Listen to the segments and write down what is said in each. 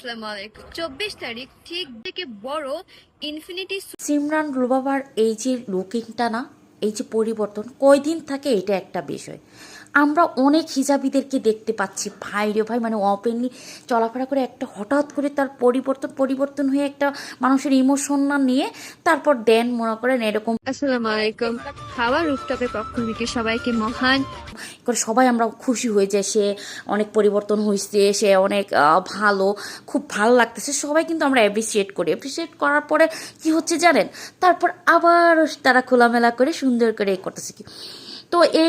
আসসালামু আলাইকুম। চব্বিশ তারিখ, ঠিক থেকে বড় ইনফিনিটি সিমরান রুবাবার এই যে লুকিংটা না এই যে পরিবর্তন, কয়দিন থাকে এটা একটা বিষয়। আমরা অনেক হিজাবিদেরকে দেখতে পাচ্ছি। ভাই রে ভাই মানে ওপেনলি চলাফেরা করে একটা হঠাৎ করে তার পরিবর্তন পরিবর্তন হয়ে একটা মানুষের ইমোশন না নিয়ে তারপর দেন মনে করেন এরকম আসসালামু আলাইকুম। হাওয়া রুফটপের পক্ষ থেকে সবাইকে মহান করে সবাই আমরা খুশি হয়ে যায় সে অনেক পরিবর্তন হয়েছে সে অনেক ভালো খুব ভালো লাগতেছে। সবাই কিন্তু আমরা অ্যাপ্রিসিয়েট করি। অ্যাপ্রিসিয়েট করার পরে কি হচ্ছে জানেন? তারপর আবার তারা খোলামেলা করে সুন্দর করে এ করতেছে কি? তো এই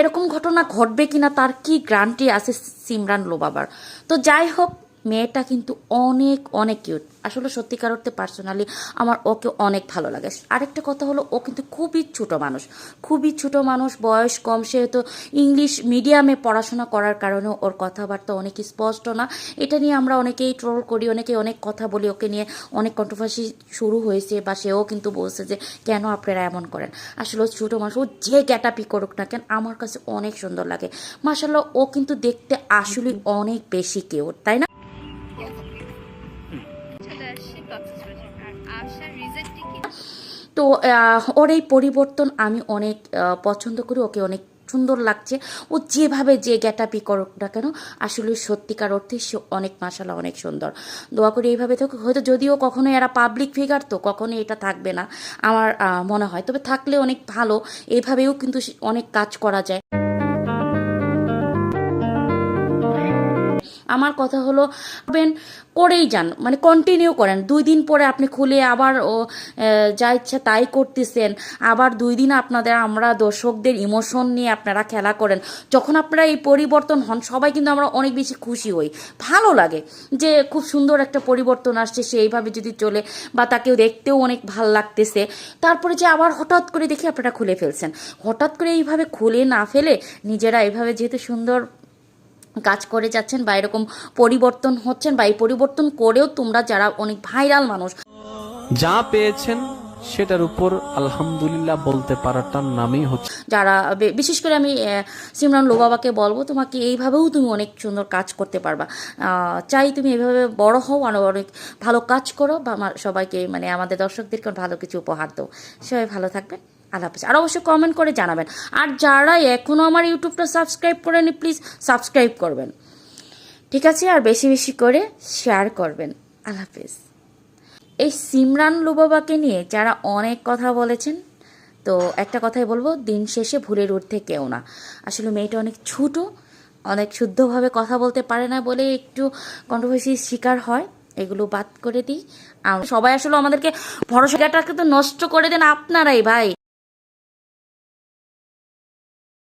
এরকম ঘটনা ঘটবে কিনা তার কি গ্রান্টি আছে, সিমরান লোবাবার? তো যাই হোক মেয়েটা কিন্তু অনেক অনেক কিউট আসলে সত্যিকার অর্থে পার্সোনালি আমার ওকে অনেক ভালো লাগে। আরেকটা কথা হলো, ও কিন্তু খুবই ছোট মানুষ। খুবই ছোট মানুষ, বয়স কম, সেহেতু ইংলিশ মিডিয়ামে পড়াশোনা করার কারণে ওর কথাবার্তা অনেক স্পষ্ট না। এটা নিয়ে আমরা অনেকেই ট্রোল করি, অনেকেই অনেক কথা বলি, ওকে নিয়ে অনেক কন্ট্রোভার্সি শুরু হয়েছে বা সেও কিন্তু বলছে যে, কেন আপনারা এমন করেন? আসলে ও ছোটো মানুষ, ও যে গ্যাটাপি করুক না কেন, আমার কাছে অনেক সুন্দর লাগে। মাসাল্লাহ ও কিন্তু দেখতে আসলে অনেক বেশি কেউ তাই না? তো ওর এই পরিবর্তন আমি অনেক পছন্দ করি। ওকে অনেক সুন্দর লাগছে। ও যেভাবে যে গ্যাটাপি করুক না কেন, আসলে সত্যিকার অর্থে সে অনেক মাসালা অনেক সুন্দর। দোয়া করি এইভাবে থাকুক। হয়তো যদিও কখনো এরা পাবলিক ফিগার তো কখনো এটা থাকবে না। আমার মনে হয়। তবে থাকলে অনেক ভালো। এইভাবেও কিন্তু অনেক কাজ করা যায়। আমার কথা হলো করবেন করেই যান মানে কন্টিনিউ করেন। দুই দিন পরে আপনি খুলে আবার, ও যা ইচ্ছা তাই করতেছেন। আবার দুই দিন আপনাদের, আমরা দর্শকদের ইমোশন নিয়ে আপনারা খেলা করেন। যখন আপনারা এই পরিবর্তন হন, সবাই কিন্তু আমরা অনেক বেশি খুশি হই। ভালো লাগে যে খুব সুন্দর একটা পরিবর্তন আসছে, সে এইভাবে যদি চলে, বা তাকেও দেখতেও অনেক ভালো লাগতেছে। তারপরে যে আবার হঠাৎ করে দেখি আপনারা খুলে ফেলছেন। হঠাৎ করে এইভাবে খুলে না ফেলে নিজেরা এইভাবে যেহেতু সুন্দর কাজ করে যাচ্ছেন বা এরকম পরিবর্তন হচ্ছেন বা এই পরিবর্তন করেও তোমরা যারা অনেক ভাইরাল মানুষ। যা পেয়েছেন সেটার উপর আলহামদুলিল্লাহ বলতে পারাটার নামই হচ্ছে। যারা বিশেষ করে আমি সিমরান লোবাবাকে বলব তোমাকে এইভাবেও তুমি অনেক সুন্দর কাজ করতে পারবা। চাই তুমি এইভাবে বড় হও আর অনেক ভালো কাজ করো বা আমার সবাইকে মানে আমাদের দর্শকদেরকে ভালো কিছু উপহার দাও। সবাই ভালো থাকবেন। আল্লাহ হাফিজ। আর অবশ্যই কমেন্ট করে জানাবেন। আর যারা এখনও আমার ইউটিউবটা সাবস্ক্রাইব করেনি প্লিজ সাবস্ক্রাইব করবেন। ঠিক আছে? আর বেশি বেশি করে শেয়ার করবেন। আল্লাহ হাফিজ। এই সিমরান লুবাবাকে নিয়ে যারা অনেক কথা বলেছেন, তো একটা কথাই বলব, দিন শেষে ভুলের ঊর্ধ্বে কেউ না। আসলে মেয়েটা অনেক ছোটো, অনেক শুদ্ধভাবে কথা বলতে পারে না বলে একটু কন্ট্রোভার্সির শিকার হয়। এগুলো বাদ করে দিই। আর সবাই আসলে আমাদেরকে ভরসাটাকে তো নষ্ট করে দেন আপনারাই ভাই।